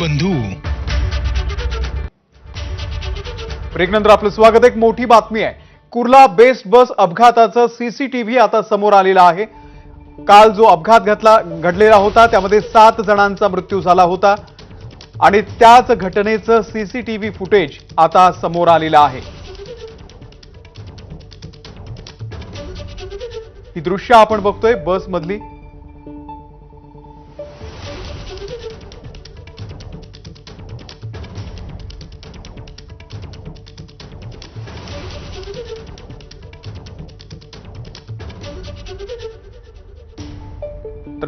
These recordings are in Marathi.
बंधू. ब्रेकनंतर आपलं स्वागत. एक मोठी बातमी आहे. कुर्ला बेस्ट बस अपघाताचं सीसीटीव्ही आता समोर आलेला आहे. काल जो अपघात घातला घडलेला होता त्यामध्ये सात जणांचा मृत्यू झाला होता. आणि त्याच घटनेचं सीसीटीव्ही फुटेज आता समोर आलेलं आहे. ही दृश्य आपण बघतोय बसमधली.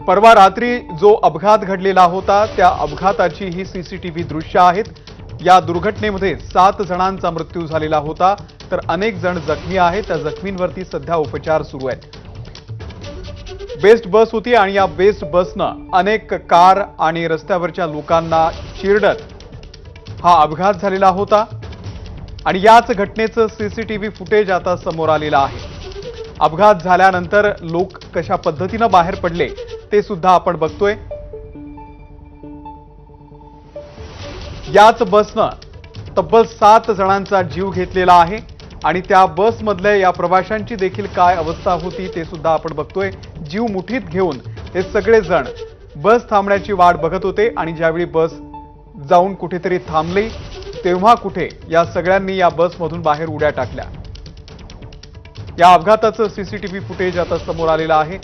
परवा रात्री जो अपघात घडलेला होता त्या अपघाताची ही सीसीटीव्ही दृश्य आहेत. या दुर्घटनेमध्ये सात जणांचा मृत्यू झालेला होता तर अनेक जण जखमी आहेत. त्या जखमींवरती सध्या उपचार सुरू आहेत. बेस्ट बस होती आणि या बेस्ट बसनं अनेक कार आणि रस्त्यावरच्या लोकांना चिरडत हा अपघात झालेला होता. आणि याच घटनेचं सीसीटीव्ही फुटेज आता समोर आलेलं आहे. अपघात झाल्यानंतर लोक कशा पद्धतीनं बाहेर पडले ते सुद्धा आपण बघतोय. याच बसनं तब्बल सात जणांचा जीव घेतलेला आहे आणि त्या बसमधल्या या प्रवाशांची देखील काय अवस्था होती ते सुद्धा आपण बघतोय. जीव मुठीत घेऊन हे सगळेजण बस थांबण्याची वाट बघत होते आणि ज्यावेळी बस जाऊन कुठेतरी थांबली तेव्हा कुठे या सगळ्यांनी या बसमधून बाहेर उड्या टाकल्या. या अपघाताचं सीसीटीव्ही फुटेज आता समोर आलेलं आहे.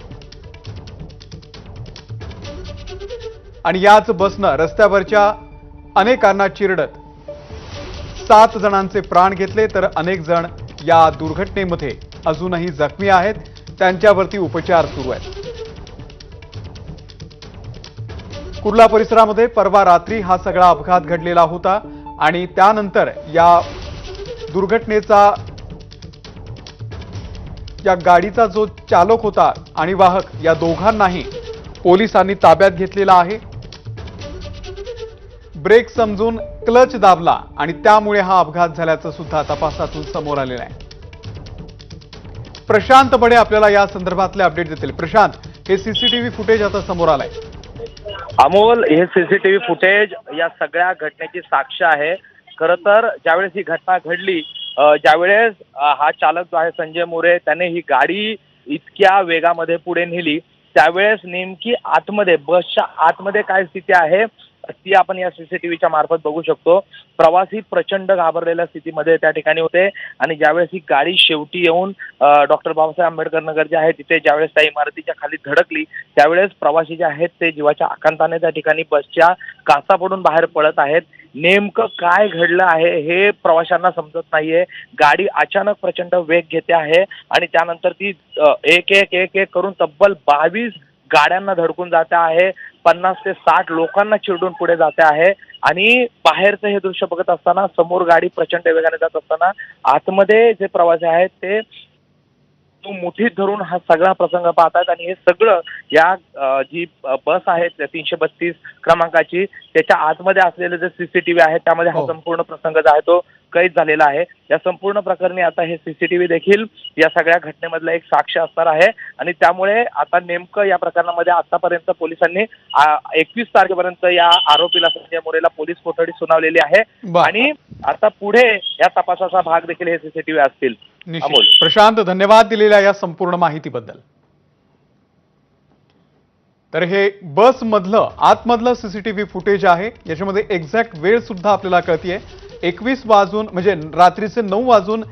आणि याच बसनं रस्त्यावरच्या अनेकांना चिरडत सात जणांचे प्राण घेतले तर अनेक जण या दुर्घटनेमध्ये अजूनही जखमी आहेत. त्यांच्यावरती उपचार सुरू आहेत. कुर्ला परिसरामध्ये परवा रात्री हा सगळा अपघात घडलेला होता आणि त्यानंतर या दुर्घटनेचा या गाडीचा जो चालक होता आणि वाहक या दोघांनाही पोलिसांनी ताब्यात घेतलेला आहे. ब्रेक समजून क्लच दाबला आणि त्यामुळे हा अपघात झाल्याचं सुद्धा तपासातून समोर आलेलं आहे. प्रशांत बडे आपल्याला या संदर्भातले अपडेट देतील. प्रशांत हे सीसीटीव्ही फुटेज आता समोर आलंय. अमोल हे सीसीटीव्ही फुटेज या सगळ्या घटनेची साक्ष आहे. खरं तर ज्यावेळेस ही घटना घडली ज्यावेळेस हा चालक जो आहे संजय मोरे त्याने ही गाडी इतक्या वेगामध्ये पुढे नेली त्यावेळेस नेमकी आतमध्ये बसच्या आतमध्ये काय स्थिती आहे ती आपण या सीसीटीव्हीच्या मार्फत बघू शकतो. प्रवासी प्रचंड घाबरलेल्या स्थितीमध्ये त्या ठिकाणी होते. आणि ज्यावेळेस ही गाडी शेवटी येऊन डॉक्टर बाबासाहेब आंबेडकर नगर जे आहे तिथे ज्यावेळेस त्या इमारतीच्या खाली धडकली त्यावेळेस प्रवासी जे आहेत ते जीवाच्या आकांताने त्या ठिकाणी बसच्या काचा पडून बाहेर पडत आहेत. नेमकं काय घडलं आहे हे प्रवाशांना समजत नाहीये. गाडी अचानक प्रचंड वेग घेते आहे. आणि त्यानंतर ती एक एक एक एक करून तब्बल बावीस गाड्यांना धडकून जाते आहे. पन्नास ते साठ लोकांना चिरडून पुढे जाते आहे. आणि बाहेरचं हे दृश्य बघत असताना समोर गाडी प्रचंड वेगाने जात असताना आतमध्ये जे प्रवासी आहेत ते तो मुठीत धरून हा सगळा प्रसंग पाहतात आणि हे सगळं या जी बस आहे तीनशे बत्तीस क्रमांकाची त्याच्या आतमध्ये असलेले जे सीसीटीव्ही आहे त्यामध्ये हा हो. संपूर्ण प्रसंग जो आहे तो कैद झालेला आहे. या संपूर्ण प्रकरणी आता हे सीसीटीव्ही देखील या सगळ्या घटनेमधला एक साक्ष असणार आहे. आणि त्यामुळे आता नेमकं या प्रकरणामध्ये आतापर्यंत पोलिसांनी एकवीस तारखेपर्यंत या आरोपीला संजय मोरेला पोलीस कोठडी सुनावलेली आहे. आणि आता पुढे या तपासाचा भाग देखील हे सीसीटीव्ही असतील. अमोल. प्रशांत धन्यवाद दिलेल्या या संपूर्ण माहितीबद्दल. तर हे बस मधलं आतमधलं सीसीटीव्ही फुटेज आहे. याच्यामध्ये एक्झॅक्ट वेळ सुद्धा आपल्याला कळतीये. एकवीस वाजून म्हणजे रात्रीचे नऊ वाजून